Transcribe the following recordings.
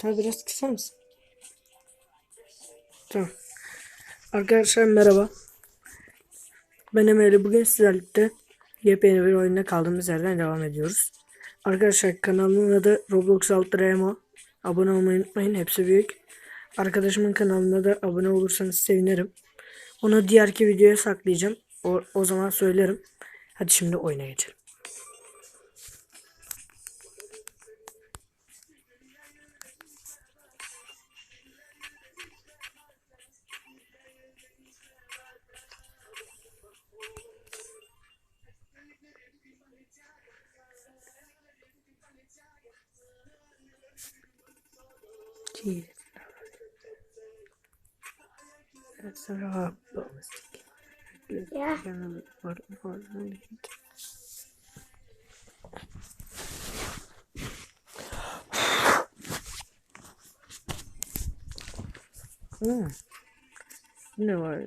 Tabi biraz kısar mısın? Tamam. Arkadaşlar merhaba. Ben Emre. Bugün sizlerle yepyeni bir oyunda kaldığımız yerden devam ediyoruz. Arkadaşlar kanalımın adı Roblox Alt Emo. Abone olmayı unutmayın. Hepsi büyük. Arkadaşımın kanalına da abone olursanız sevinirim. Onu diğerki videoya saklayacağım. O, o zaman söylerim. Hadi şimdi oyuna geçelim. That's a rock. Yeah. Hmm. Ne var?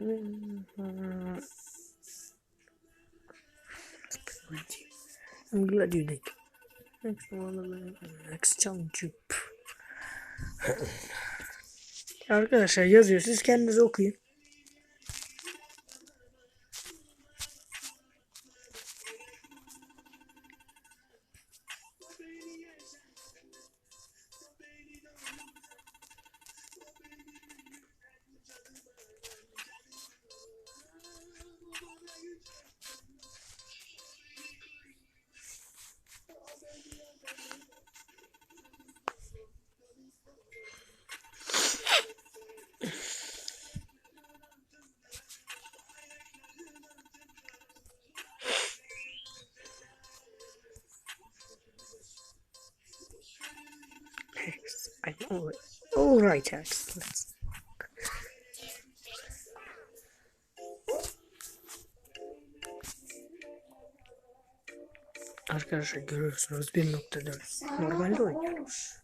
I'm glad you did. Next one, next challenge. Arkadaşlar yazıyor. Siz kendiniz okuyun. I know it. All right, excellent. Arkadaşlar görüyorsunuz 1.4 normalde oynuyoruz.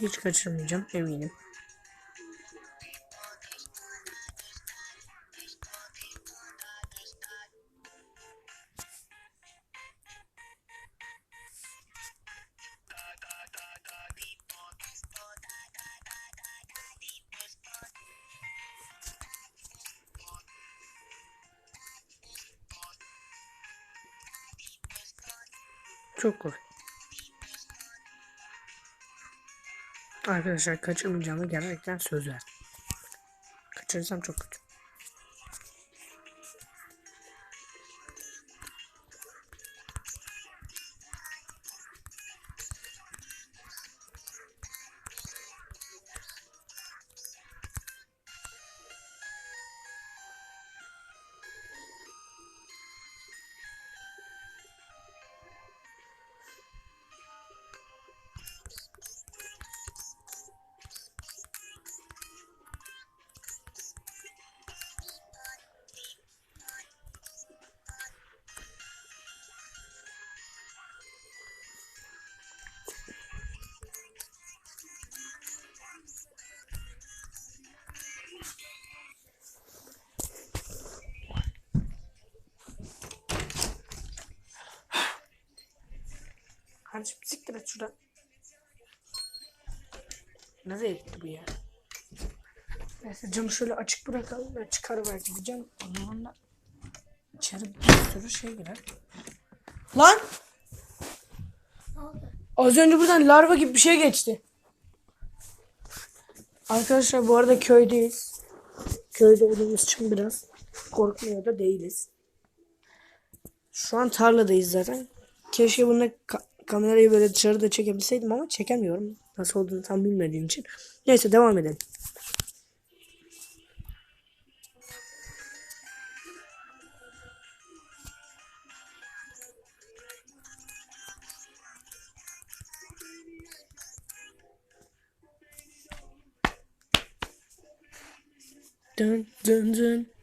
Hiç kaçırmayacağım eminim. Çok kolay. Arkadaşlar kaçırmayacağımı gerçekten söz verdim. Kaçırırsam çok kötü. Kardeşim siktir et şuradan. Nereye gitti bu ya? Neyse camı şöyle açık bırakalım ve çıkar belki diyeceğim. O zaman da içeri bir sürü şey girer. Lan! Az önce buradan larva gibi bir şey geçti. Arkadaşlar bu arada köydeyiz. Köyde olduğumuz için biraz korkmuyor da değiliz. Şu an tarladayız zaten. Keşke bunu kamerayı böyle dışarıda çekebilseydim ama çekemiyorum. Nasıl olduğunu tam bilmediğim için. Neyse devam edelim. Dın dın dın.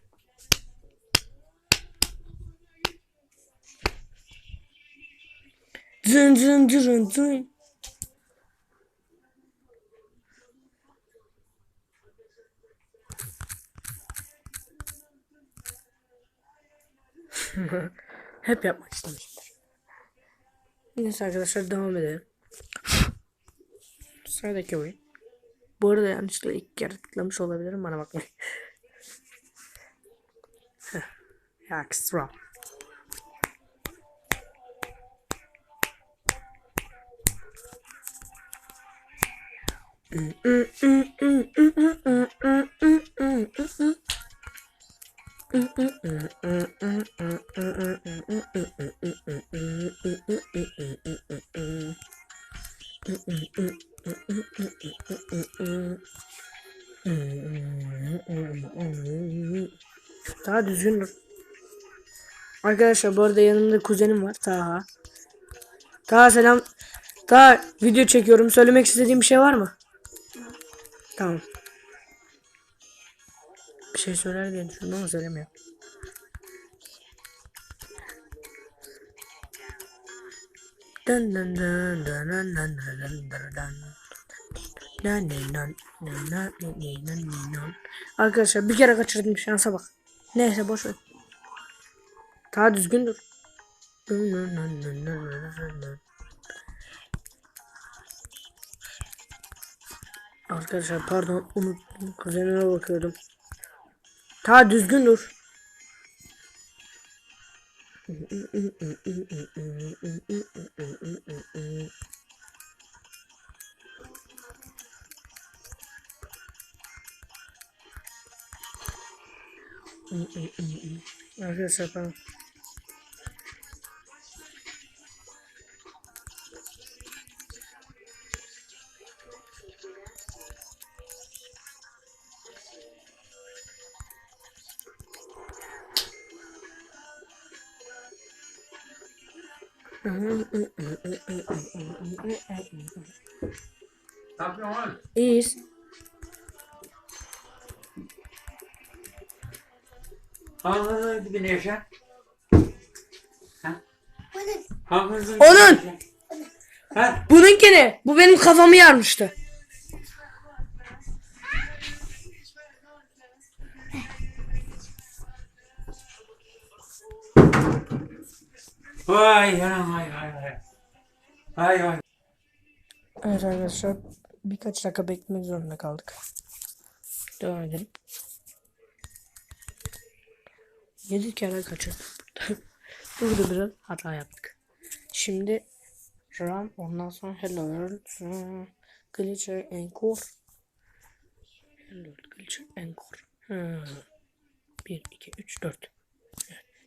Dın dın dın dın. Hep yapmak istemişimdir. Neyse arkadaşlar devam edelim. Sıradaki oyun. Bu arada yanlışlıkla ilk kere tıklamış olabilirim bana bakmayın. Heh, Extra. Daha düzgün. Arkadaşlar bu arada yanımda kuzenim var Taha. Taha selam. Taha video çekiyorum. Söylemek istediğim bir şey var mı? Tamam. Bir şey söyler diye düşündüm ama söylemiyor. Ne nan na na ne ne nan ne nan. Arkadaşlar bir kere kaçırdım şansa bak. Neyse boş ver. Daha düzgün Arkadaşlar pardon unuttum. Kuzenime bakıyordum. Ta düzgün dur. Arkadaşlar pardon. İyiyiz. Hangi güneşe? Hangi Onun! Bununkini! Bu benim kafamı yarmıştı. Vay yanım vay vay vay. Vay vay. Evet arkadaşlar birkaç dakika beklemek zorunda kaldık. Devam edelim. 7 kere kaçırdık. Burada biraz hata yaptık. Şimdi RAM ondan sonra Hello World Glitcher Encore Hello World Glitcher Encore hmm. 1, 2, 3, 4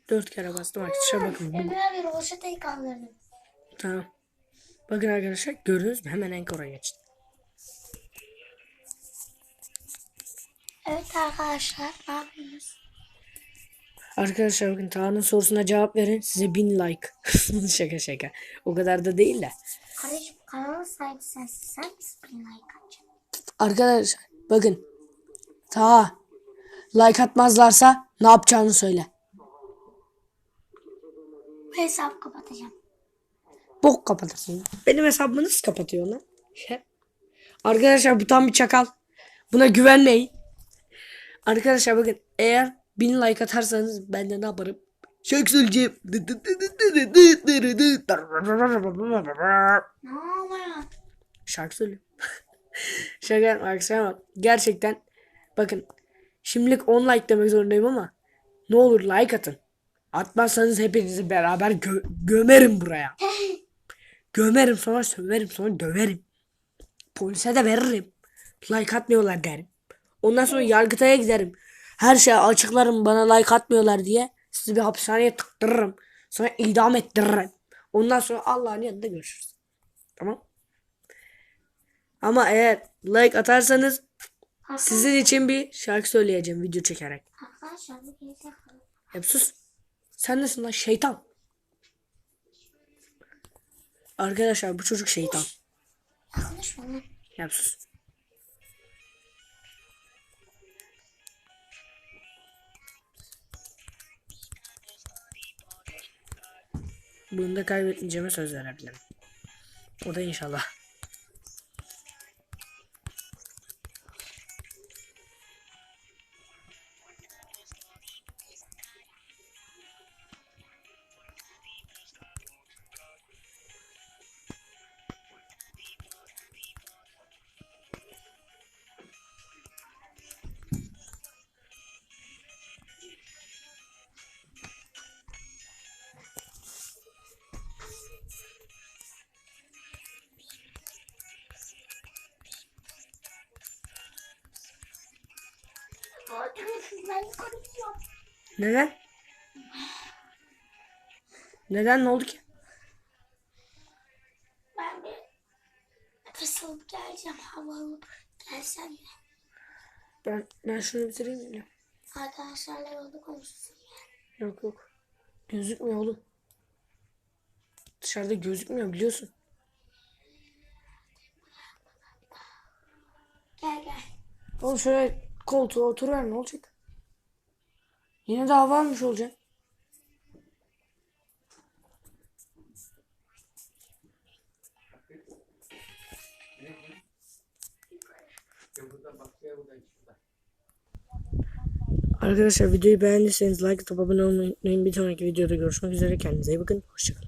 4 kere bastım arkadaşlar bakın Emre abi roşetayı kaldırdım. Tamam. Bakın arkadaşlar gördünüz mü? Hemen Encore'a geçti. Evet arkadaşlar ne yapıyorsunuz? Arkadaşlar bakın Taha'nın sorusuna cevap verin. Size bin like. şaka şaka. O kadar da değil de. Kardeşim kanalın sahibi sensin. Sen misin bin like atacaksın? Arkadaşlar bakın. Taha like atmazlarsa ne yapacağını söyle. Bu hesabı kapatacağım. Bok kapatırsın. Benim hesabımı nasıl kapatıyor lan? Arkadaşlar bu tam bir çakal. Buna güvenmeyin. Arkadaşlar bakın eğer bin like atarsanız ben de ne yaparım? Şarkı söyleyeceğim. Ne oluyor? Şarkı söyleyeyim. Şaka arkadaşlar ama gerçekten bakın şimdilik 10 like demek zorundayım ama ne olur like atın. Atmazsanız hepinizi beraber gö- gömerim buraya. gömerim sonra söverim sonra döverim. Polise de veririm. Like atmıyorlar derim. Ondan sonra yargıtaya giderim. Her şeyi açıklarım bana like atmıyorlar diye. Sizi bir hapishaneye tıktırırım. Sonra idam ettiririm. Ondan sonra Allah'ın yanında görüşürüz. Tamam. Ama eğer like atarsanız sizin için bir şarkı söyleyeceğim video çekerek. Hep sus. Sen nesin lan şeytan? Arkadaşlar bu çocuk şeytan. Yaklaşma lan. Hep sus. Bunu da kaybetmeyeceğime söz verebilirim. O da inşallah. Ben korkuyorum. Neden? Neden ne oldu ki? Ben bir nefes alıp geleceğim. Hava alıp gelsem ya. Ben ben şunu bitireyim ya. Arkadaşlarla yolda konuşsun. Yok yok. Gözükmüyor oğlum. Dışarıda gözükmüyor biliyorsun. Gel gel. Oğlum şöyle koltuğa oturuver ne olacak? Yine de hava almış şurada. Arkadaşlar videoyu beğendiyseniz like atıp abone olmayı unutmayın. Bir sonraki videoda görüşmek üzere. Kendinize iyi bakın. Hoşçakalın.